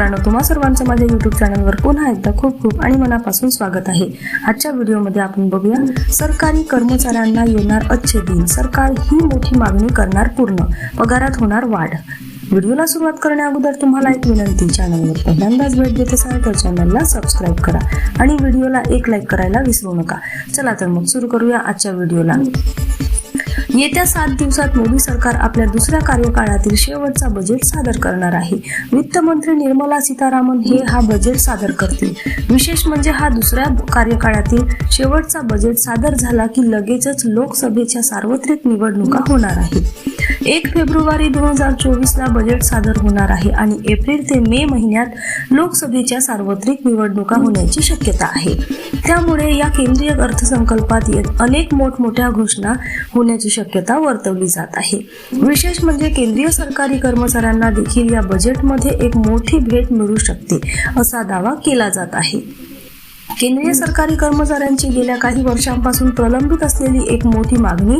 मित्रांनो तुम्हा सर्वांचं माझ्या युट्यूब चॅनलवर पुन्हा एकदा खूप खूप आणि मनापासून स्वागत आहे. आजच्या व्हिडिओमध्ये आपण बघूया सरकारी कर्मचाऱ्यांना येणार अच्छे दिन. सरकार ही मोठी मागणी करणार पूर्ण. पगारात होणार वाढ. व्हिडिओला सुरुवात करण्या अगोदर तुम्हाला एक विनंती चॅनलवर पहिल्यांदाच भेट देत असाल तर चॅनलला सबस्क्राईब करा आणि व्हिडिओला एक लाईक करायला विसरू नका. चला तर मग सुरू करूया आजच्या व्हिडिओला. येत्या सात दिवसात मोदी सरकार आपल्या दुसऱ्या कार्यकाळातील शेवटचा बजेट सादर करणार आहे. वित्तमंत्री निर्मला सीतारामन हे हा बजेट सादर करतील. विशेष म्हणजे हा दुसऱ्या कार्यकाळातील शेवटचा बजेट सादर झाला की लगेचच लोकसभेच्या सार्वत्रिक निवडणुका होणार आहेत. एक फेब्रुवारी दोन हजार चोवीसला बजेट सादर होणार आहे आणि एप्रिल ते मे महिन्यात लोकसभेच्या सार्वत्रिक निवडणुका होण्याची शक्यता आहे. त्यामुळे या केंद्रीय अर्थसंकल्पात येत अनेक मोठमोठ्या घोषणा होण्याची शक्यता वर्तवली जात आहे. विशेष म्हणजे केंद्रीय सरकारी कर्मचाऱ्यांना देखील या बजेटमध्ये एक मोठी भेट मिळू शकते असा दावा केला जात आहे. केंद्रीय सरकारी कर्मचाऱ्यांची गेल्या काही वर्षांपासून प्रलंबित असलेली एक मोठी मागणी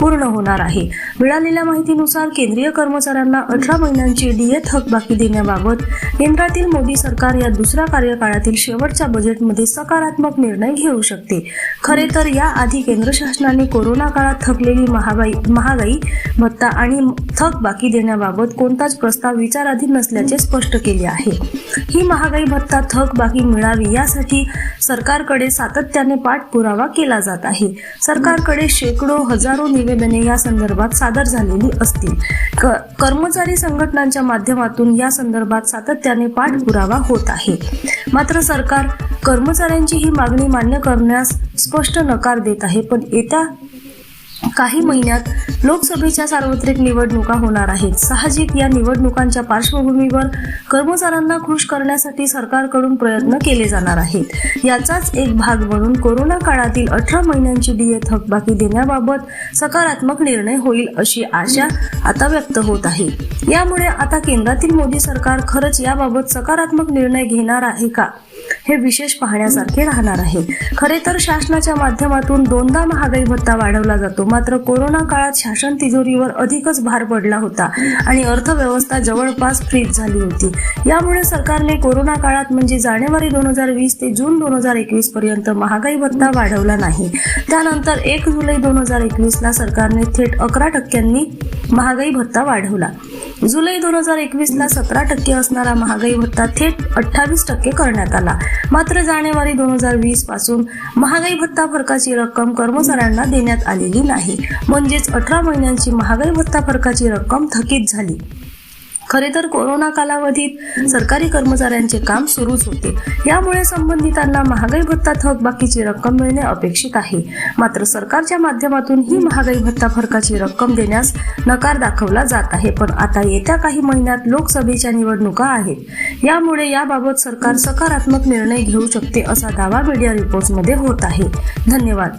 पूर्ण होणार आहे. मिळालेल्या माहितीनुसार केंद्रीय कर्मचाऱ्यांना अठरा महिन्यांची डीए थकबाकी देण्याबाबत केंद्रातील मोदी सरकार या दुसऱ्या कार्यकाळातील शेवटच्या बजेटमध्ये सकारात्मक निर्णय घेऊ शकते. खरे तर याआधी केंद्र शासनाने कोरोना काळात थकलेली महागाई महागाई भत्ता आणि थकबाकी देण्याबाबत कोणताच प्रस्ताव विचाराधीन नसल्याचे स्पष्ट केले आहे. ही महागाई भत्ता थकबाकी मिळावी यासाठी सरकारकडे सातत्याने पाठपुरावा केला जात आहे. सरकारकडे शेकडो हजारो निवेदने या संदर्भात सादर झालेली असतील. कर्मचारी संघटनांच्या माध्यमातून या संदर्भात सातत्याने पाठपुरावा होत आहे. मात्र सरकार कर्मचाऱ्यांची ही मागणी मान्य करण्यास स्पष्ट नकार देत आहे पण येत्या काही महिन्यात लोकसभेच्या सार्वत्रिक निवडणुका होणार आहेत. साहजिक या निवडणुकांच्या पार्श्वभूमीवर कर्मचाऱ्यांना खुश करण्यासाठी सरकारकडून प्रयत्न केले जाणार आहेत. याचाच एक भाग म्हणून कोरोना काळातील अठरा महिन्यांची डीए थकबाकी देण्याबाबत सकारात्मक निर्णय होईल अशी आशा आता व्यक्त होत आहे. यामुळे आता केंद्रातील मोदी सरकार खरंच याबाबत सकारात्मक निर्णय घेणार आहे का? हे विशेष पाहण्यासारखे राहणार आहे. खरे तर शासनाच्या माध्यमातून दोनदा महागाई भत्ता वाढवला जातो. मात्र कोरोना काळात शासन तिजोरीवर अधिकच भार पडला होता आणि अर्थव्यवस्था जवळपास फ्रीज झाली होती. यामुळे सरकारने कोरोना काळात म्हणजे जानेवारी दोन हजार वीस ते जून दोन हजार एकवीस पर्यंत महागाई भत्ता वाढवला नाही. त्यानंतर एक जुलै दोन हजार एकवीस ला सरकारने थेट अकरा टक्क्यांनी महागाई भत्ता वाढवला. जुलै दोन हजार एकवीस ला सतरा टक्के असणारा महागाई भत्ता थेट अठ्ठावीस टक्के करण्यात आला. मात्र जानेवारी दोन हजार वीसपासून महागाई भत्ता फरकाची रक्कम कर्मचाऱ्यांना देण्यात आलेली नाही. म्हणजेच अठरा महिन्यांची महागाई भत्ता फरकाची रक्कम थकीत झाली. खरे तर कोरोना कालावधीत सरकारी कर्मचाऱ्यांचे काम सुरूच होते. यामुळे संबंधितांना महागाई भत्ता थकबाकीची रक्कम मिळणे अपेक्षित आहे. मात्र सरकारच्या माध्यमातून ही महागाई भत्ता फरकाची रक्कम देण्यास नकार दाखवला जात आहे. पण आता येत्या काही महिन्यात लोकसभेच्या निवडणुका आहेत. यामुळे याबाबत सरकार सकारात्मक निर्णय घेऊ शकते असा दावा मीडिया रिपोर्ट्समध्ये होत आहे. धन्यवाद.